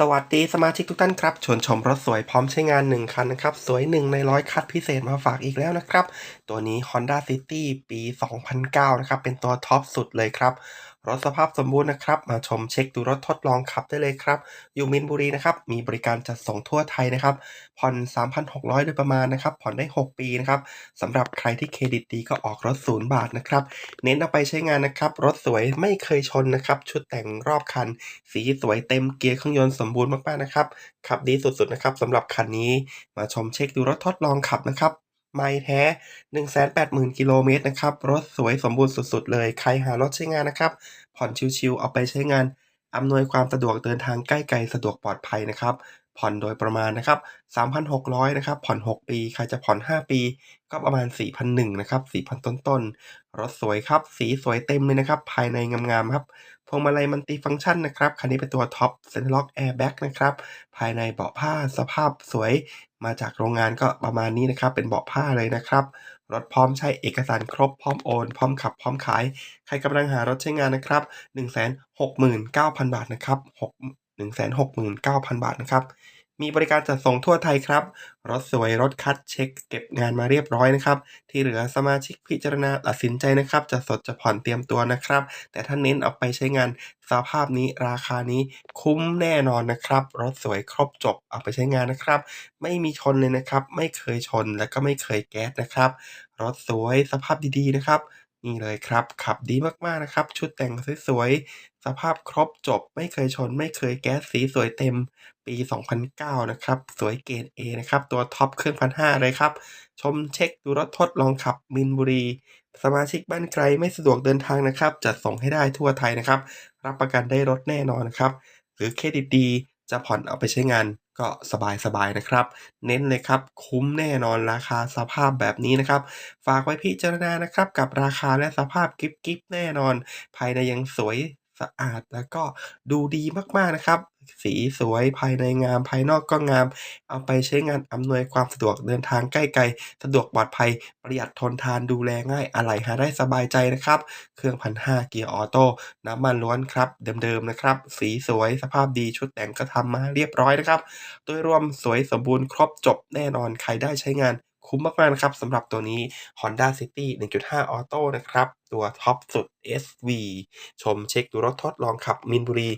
สวัสดีสมาชิกทุกท่านครับชวนชมรถสวยพร้อมใช้งาน 1 คันนะครับ สวย 1 ในร้อยคัดพิเศษมาฝากอีกแล้วนะครับ ตัวนี้ Honda City ปี 2009 นะครับ เป็นตัวท็อปสุดเลยครับ รถสภาพสมบูรณ์นะครับ มาชมเช็คดูรถทดลองขับได้เลยครับ อยู่มินบุรีนะครับ มีบริการจัดส่งทั่วไทยนะครับ ผ่อน 3,600 โดยประมาณนะครับ ผ่อนได้ 6 ปีนะครับสำหรับใครที่เครดิตดีก็ออกรถศูนย์บาทนะครับ เน้นเอาไปใช้งานนะครับ รถสวยไม่เคยชนนะครับ ชุดแต่งรอบคัน สีสวยเต็มเกียร์เครื่องยนต์สมบูรณ์มากๆนะครับ ขับดีสุดๆนะครับสำหรับคันนี้ มาชมเช็คดูรถทดลองขับนะครับ ไม่แท้ 180,000 กิโลเมตรนะครับ รถสวยสมบูรณ์สุดๆ เลย ใครหารถใช้งานนะครับ ผ่อนชิวๆ เอาไปใช้งาน อำนวยความสะดวกเดินทางใกล้ไกลสะดวกปลอดภัยนะครับ ผ่อนโดยประมาณนะครับ 3,600 นะครับ ผ่อน 6 ปี ใครจะผ่อน 5 ปี ก็ประมาณ4,100นะครับ 4,000 ต้นๆ รถสวยครับ สีสวยเต็มเลยนะครับ ภายในงามๆ ครับพวงมาลัยมัลติฟังก์ชันนะครับ คันนี้เป็นตัวท็อปเซ็นทรัลล็อกแอร์แบ็กนะครับ ภายในเบาะผ้าสภาพสวย มาจากโรงงานก็ประมาณนี้นะครับ เป็นเบาะผ้าเลยนะครับ รถพร้อมใช้เอกสารครบพร้อมโอน พร้อมขับ พร้อมขาย ใครกำลังหารถใช้งานนะครับ 169,000 บาทนะครับ 6 169,000 บาทนะครับ มีบริการจัดส่งทั่วไทยครับ รถสวยรถคัดเช็ค เก็บงานมาเรียบร้อยนะครับ ที่เหลือสมาชิกพิจารณาตัดสินใจนะครับ จะสดจะผ่อนเตรียมตัวนะครับ แต่ถ้าเน้นเอาไปใช้งานสภาพนี้ราคานี้คุ้มแน่นอนนะครับ รถสวยครบจบเอาไปใช้งานนะครับ ไม่มีชนเลยนะครับ ไม่เคยชนและก็ไม่เคยแก๊สนะครับ รถสวยสภาพดีๆนะครับ นี่เลยครับ ขับดีมากๆนะครับ ชุดแต่งสวยๆ สภาพครบจบ ไม่เคยชน ไม่เคยแก๊สสีสวยเต็ม ปี 2009 นะครับ สวยเกรด A นะครับ ตัวท็อปเครื่อง1,500เลยครับ ชมเช็คดูรถทดลองขับมินบุรี สมาชิกบ้านไกลไม่สะดวกเดินทางนะครับ จัดส่งให้ได้ทั่วไทยนะครับ รับประกันได้รถแน่นอนนะครับ หรือเครดิตดีจะผ่อนเอาไปใช้งาน ก็สบายๆนะครับ เน้นเลยครับ คุ้มแน่นอนราคาสภาพแบบนี้นะครับ ฝากไว้พิจารณานะครับ กับราคาและสภาพกิ๊บๆแน่นอน ภายในยังสวยสะอาดแล้วก็ดูดีมากๆนะครับ สีสวยภายในงาม ภายนอกก็งาม เอาไปใช้งานอำนวยความสะดวกเดินทางใกล้ไกล สะดวกปลอดภัย ประหยัดทนทานดูแลง่ายอะไหล่หาได้สบายใจนะครับ เครื่อง1,500เกียร์ออโต้น้ำมันล้วนครับ เดิมๆนะครับ สีสวยสภาพดีชุดแต่งก็ทำมาเรียบร้อยนะครับ โดยรวมสวยสมบูรณ์ครบจบแน่นอนใครได้ใช้งาน คุ้มมากๆนะครับสำหรับตัวนี้ Honda City 1.5 Auto นะครับ ตัวท็อปสุด SV ชมเช็คดูรถทดลองขับมินบุรี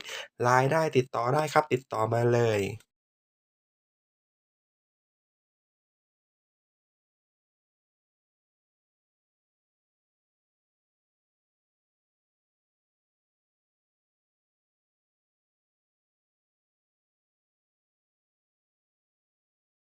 ไลน์ได้ติดต่อได้ครับ ติดต่อมาเลย